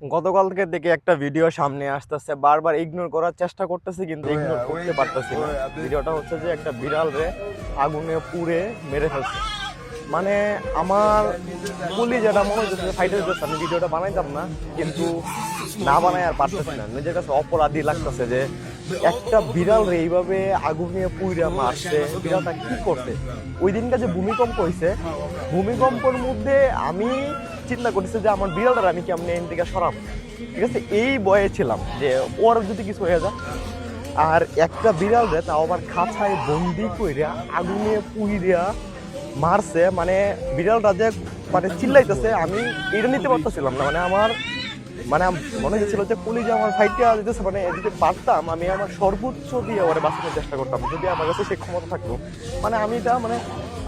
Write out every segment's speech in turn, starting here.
গতকাল থেকে দেখে একটা ভিডিও সামনে আসতেছে। বারবার ইগনোর করার চেষ্টা করতেছি কিন্তু ইগনোর করতে পারতেছি না। ভিডিওটা হচ্ছে যে একটা বিড়াল রে আগুনে পুড়ে মেরে ফেলছে। মানে আমার পুলি যেটা মনে হচ্ছে যে ফাইটার যাচ্ছে আমি ভিডিওটা বানাইতাম না কিন্তু না বানাই আর পারতেছি না। নিজের কাছে অপরাধী লাগতেছে যে একটা বিড়াল রে এইভাবে আগুনে পুড়ে মারছে বিড়ালটা কি করছে? ওই দিনটা যে ভূমিকম্প হয়েছে ভূমিকম্পর মধ্যে আমি চিন্তা করতেছি যে আমার বিড়ালটা আমি কেমনে এন থেকে সরাব। ঠিক আছে? এই বয়ে ছিলাম যে ওর যদি কিছু হয়ে যায়। আর একটা বিড়াল রে, তাও আবার খাঁচায় বন্দি কইরা আগুনে পুইরা মারছে। মানে বিড়ালটা যে মানে চিল্লাইতেছে, আমি এটা নিতে পারতেছিলাম না। মানে আমার মানে মনে হচ্ছিল যে পুলিশ আমার ফাইটটা দিতেছে। মানে যদি পারতাম, আমি আমার সর্বোচ্চ দিয়ে ওরে বাঁচানোর চেষ্টা করতাম। যদি আমার কাছে সেই ক্ষমতা থাকতো। মানে আমি এটা মানে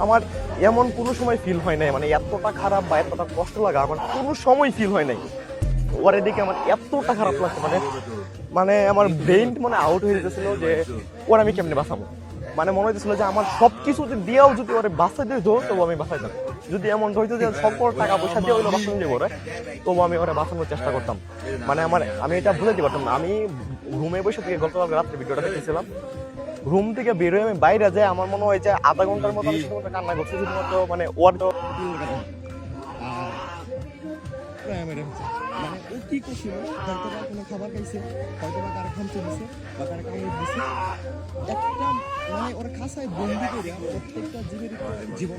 আমার এমন কোনো সময় ফিল হয় নাই মানে এতটা খারাপ বা এতটা কষ্ট লাগা, আমার কোনো সময় ফিল হয় নাই। ওর এদিকে আমার এতটা খারাপ লাগছে মানে মানে আমার ব্রেন মানে আউট হয়ে যেতেছিল যে, ওর আমি কেমনে বাঁচাবো? মানে মনে হচ্ছিল যে আমার সব কিছু দিয়েও যদি ওরে বাঁচাইতে যেত তবু আমি বাঁচাই বাঁচাইতাম যদি এমন হইতো যে সকল টাকা পয়সা দিয়ে ওইগুলো বাঁচানো যাব ওরে, তবু আমি ওরে বাঁচানোর চেষ্টা করতাম। মানে আমার, আমি এটা বুঝাতে পারতাম না। আমি ঘুমে বসে থেকে গতকাল রাত্রে ভিডিওটা দেখেছিলাম রুম থেকে বের হয়ে আমি বাইরে যাই আমার মনে হয় যে আধা ঘণ্টার মতো আমি শুধুমাত্র কান্না করছি শুধুমাত্র মানে মেরে মানে ও কি করছিল? হয়তো বা কোনো খাবার খাইছে হয়তো বা কারা খামচে দিছে বা কারা কামড় দিছে। একটা মানে ওরা খাসায় বন্দি করে প্রত্যেকটা জীবের জীবন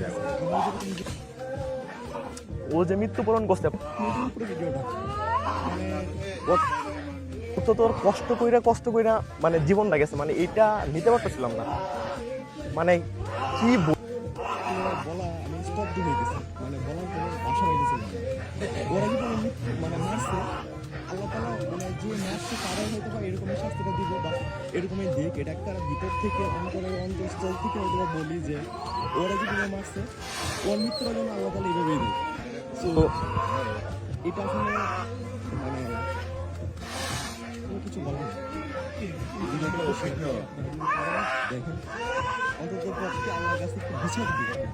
ও যে মৃত্যুবরণ করছে। ভিডিওটা। মানে তো তোর কষ্ট কইরা কষ্ট কইরা মানে জীবনটা গেছে মানে এটা নিতে পারতেছিলাম না। মানে কি বল- বলা আমি স্তব্ধ হয়ে গেছি মানে বলার কোনো ভাষা পাইতেছিলাম ওরা মানে মারছে? আল্লাহ তালা মানে যে মারছে তারাই হয়তো বা এরকমই শাস্তিটা দিব বা এরকমই দিক। এটা একটা ভিতর থেকে অন্তরের অন্তঃস্থল থেকে হয়তো বলি যে ওরা যদি ওরা মারছে ওর মৃত্যুটা যেন আল্লাহ তালা এইভাবেই দিই তো তো এটা আসলে মানে কোনো কিছু যদি দেখেন। অন্তত আল্লাহর কাছে একটু বিচার দিবেন।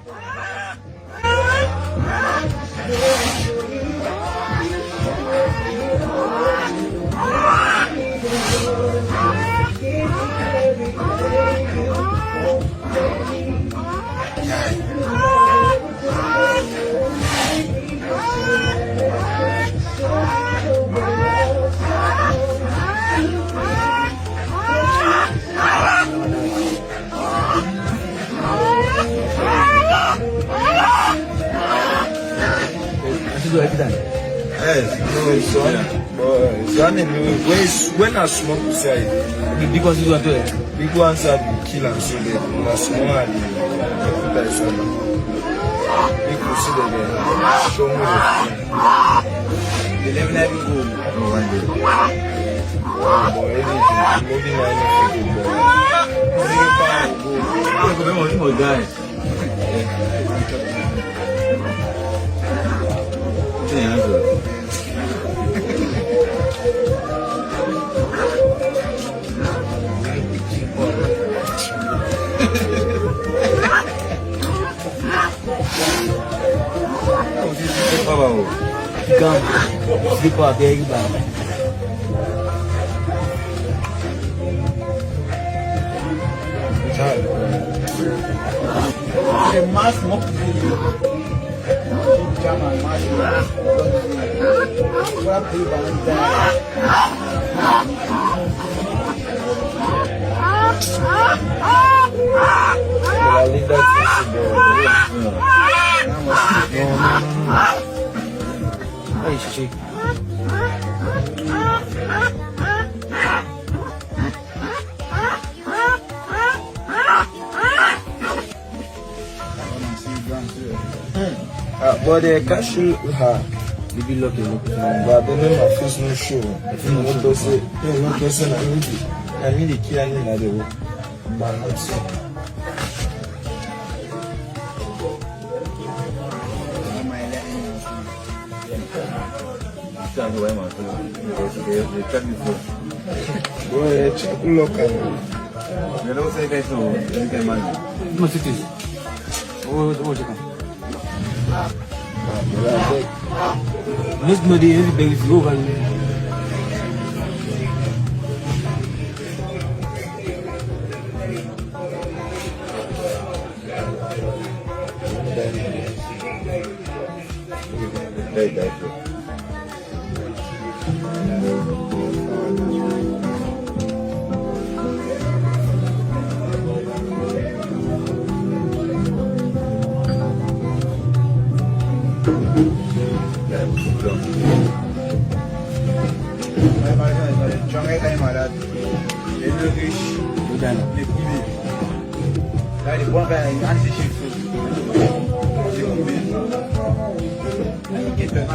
this? Yes, no, son. Yeah. But son, when, when I smoke The big ones you want to it? Big ones are the kill and so they are small and they Big small. They consider show me the They never let me go. No, one day. But anything, moving on, anything, but. I'm going to. I'm going to on Babaw. Gum. Sleep up, yeah, you back. The mass mock video. Jam and mass. Grab the Valentine. দেখি but they can show her the big lucky but the name of face no show. No person no person I me the kill any na dey work but not so. Cristiano vai mais, eu sei que é técnico. Boa, é tipo louca. Eu não sei quem sou, eu não mais. Como se diz? Vou jogar. Mesmo dia Merhaba arkadaşlar. Çangay Kaymalat. Evlilik iş. Güzel. Gibi. Yani bu ben aynı şey söylüyorum. Hani geçen.